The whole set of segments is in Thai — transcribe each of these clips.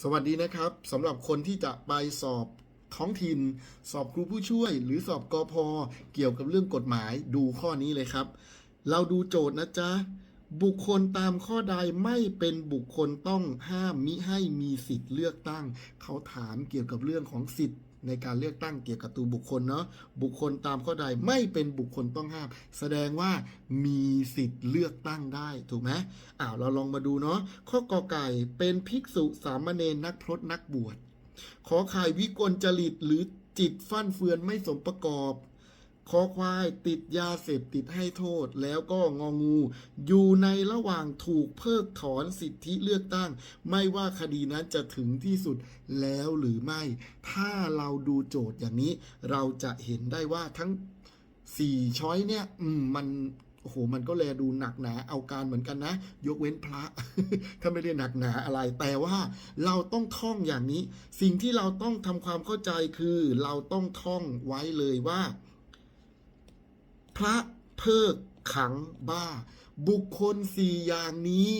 สวัสดีนะครับสำหรับคนที่จะไปสอบท้องถิ่น สอบครูผู้ช่วย หรือสอบกอพอเกี่ยวกับเรื่องกฎหมายดูข้อนี้เลยครับ เราดูโจทย์นะจ๊ะ บุคคลตามข้อใดไม่เป็นบุคคลต้องห้ามมิให้มีสิทธิ์เลือกตั้ง เขาถามเกี่ยวกับเรื่องของสิทธิ์ในการเลือกตั้งเกี่ยวกับตัวบุคคลเนาะบุคคลตามข้อใดไม่เป็นบุคคลต้องห้าม แสดงว่ามีสิทธิ์เลือกตั้งได้ถูกไหมอ้าวเราลองมาดูเนาะข้อกอไก่เป็นภิกษุสามเณรนักพรตนักบวช ขอข่ายวิกลจริตหรือจิตฟั่นเฟือนไม่สมประกอบ ขอควายติดยาเสพติดให้โทษแล้วก็งองู อยู่ในระหว่างถูกเพิกถอนสิทธิเลือกตั้ง ไม่ว่าคดีนั้นจะถึงที่สุดแล้วหรือไม่ ถ้าเราดูโจทย์อย่างนี้ เราจะเห็นได้ว่าทั้งสี่ช้อยเนี่ยมมันโอ้โห มันก็แลดูหนักหนาเอาการเหมือนกันนะ ยกเว้นพระ ถ้าไม่ได้หนักหนาอะไร แต่ว่าเราต้องท่องอย่างนี้ สิ่งที่เราต้องทำความเข้าใจคือ เราต้องท่องไว้เลยว่า พระเพิกขังบ้า บุคคลสี่อย่างนี้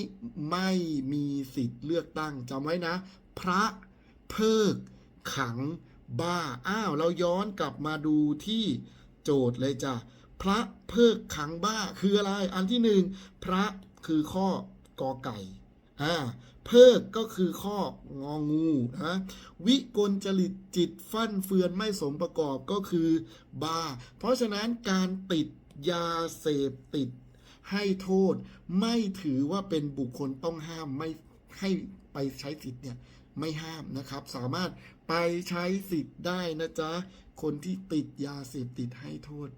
ไม่มีสิทธิ์เลือกตั้งจำไว้นะ พระเพิกขังบ้า อ้าว เราย้อนกลับมาดูที่โจทย์เลยจ้ะ พระเพิกขังบ้าคืออะไร อันที่หนึ่งพระคือข้อกอไก่ อ่าเพิกก็คือข้ององูนะวิกลจริตจิตฟั่นเฟือนไม่สมประกอบก็คือบา เพราะฉะนั้นการติดยาเสพติด ให้โทษไม่ถือว่าเป็นบุคคลต้องห้ามไม่ให้ไปใช้สิทธิ์เนี่ยไม่ห้ามนะครับ สามารถไปใช้สิทธิ์ได้นะจ๊ะ คนที่ติดยาเสพติดให้โทษ